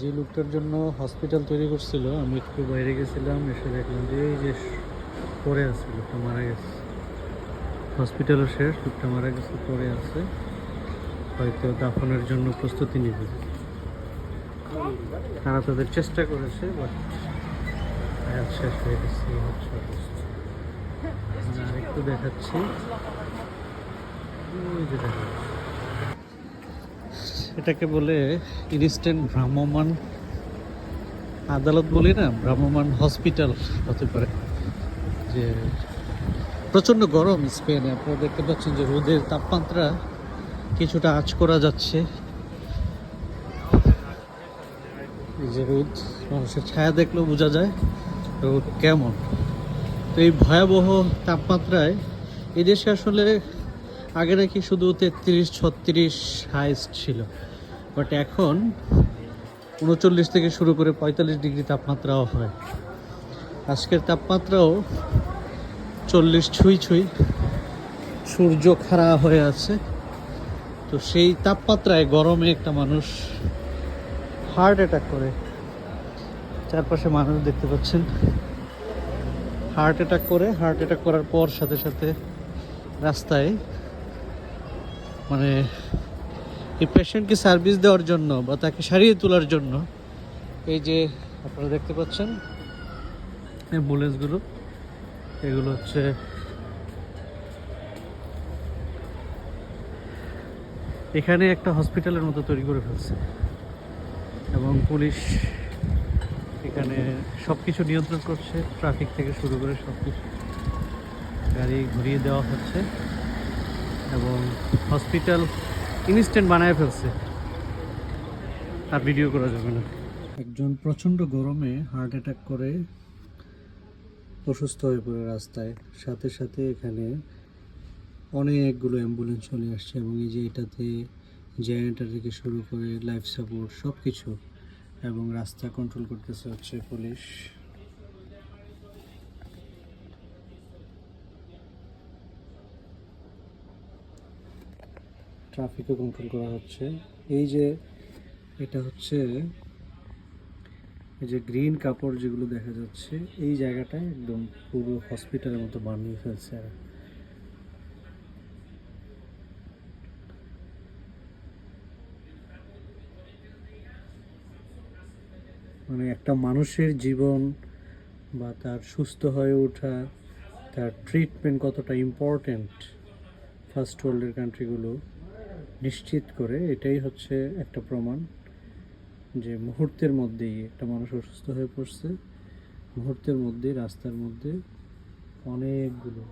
যে লোকটার জন্য হসপিটাল তৈরি করছিল, আমি একটু বাইরে গেছিলাম, এসে দেখলাম যে এই যে পড়ে আছে, লোকটা মারা গেছে। হসপিটালও শেষ, লোকটা মারা গেছে, পড়ে আছে। হয়তো দাফনের জন্য প্রস্তুতি নিবে। তারা তাদের চেষ্টা করেছে বাট শেষ হয়ে গেছে হচ্ছে আমি আরেকটু দেখাচ্ছি। ওই যে দেখা যাচ্ছে। এটাকে বলে ইনস্ট্যান্ট ভ্রাম্যমান আদালত বলি না ভ্রাম্যমান হসপিটাল হতে পারে। যে প্রচণ্ড গরম স্পেনে, আপনারা দেখতে পাচ্ছেন যে রোদের তাপমাত্রা কিছুটা আঁচ করা যাচ্ছে। এই যে রোদ, মানুষের ছায়া দেখলেও বোঝা যায় রোদ কেমন। তো এই ভয়াবহ তাপমাত্রায় এই দেশে আসলে আগে নাকি শুধু তেত্রিশ, ছত্রিশ হাইস্ট ছিল। বাট এখন উনচল্লিশ থেকে শুরু করে পঁয়তাল্লিশ ডিগ্রি তাপমাত্রাও হয়। আজকের তাপমাত্রাও চল্লিশ ছুঁই ছুঁই সূর্য খাড়া হয়ে আছে। তো সেই তাপমাত্রায় গরমে একটা মানুষ হার্ট অ্যাটাক করে। চারপাশে মানুষ দেখতে পাচ্ছেন। হার্ট অ্যাটাক করে হার্ট অ্যাটাক করার পর সাথে সাথে রাস্তায় মানে এই পেশেন্টকে সার্ভিস দেওয়ার জন্য বা তাকে সারিয়ে তোলার জন্য এই যে আপনারা দেখতে পাচ্ছেন অ্যাম্বুলেন্সগুলো এগুলো হচ্ছে এখানে একটা হসপিটালের মতো তৈরি করে ফেলছে। এবং পুলিশ এখানে সব কিছু নিয়ন্ত্রণ করছে ট্রাফিক থেকে শুরু করে সব কিছু গাড়ি ঘুরিয়ে দেওয়া হচ্ছে। এবং হসপিটাল ইনস্ট্যান্ট বানায় ফেলছে। আর ভিডিও করা যাবে না। একজন প্রচণ্ড গরমে হার্ট অ্যাটাক করে, অসুস্থ হয়ে পড়ে রাস্তায়। সাথে সাথে এখানে অনেকগুলো অ্যাম্বুলেন্স চলে আসছে এবং এই যে এটাতে জেনারেটার থেকে শুরু করে লাইফ সাপোর্ট সব কিছু এবং রাস্তা কন্ট্রোল করতেছে হচ্ছে পুলিশ। ট্রাফিকও কন্ট্রোল করা হচ্ছে এই যে এটা হচ্ছে, এই যে গ্রিন কাপড় যেগুলো দেখা যাচ্ছে, এই জায়গাটা একদম পুরো হসপিটালের মতো বানিয়ে ফেলছে এরা। মানে একটা মানুষের জীবন বা তার সুস্থ হয়ে ওঠা, তার ট্রিটমেন্ট কতটা ইম্পর্ট্যান্ট ফার্স্ট ওয়ার্ল্ডের কান্ট্রিগুলো নিশ্চিত করে এটাই হচ্ছে একটা প্রমাণ যে মুহূর্তের মধ্যেই একটা মানুষ অসুস্থ হয়ে পড়ছে, মুহূর্তের মধ্যেই, রাস্তার মধ্যে অনেকগুলো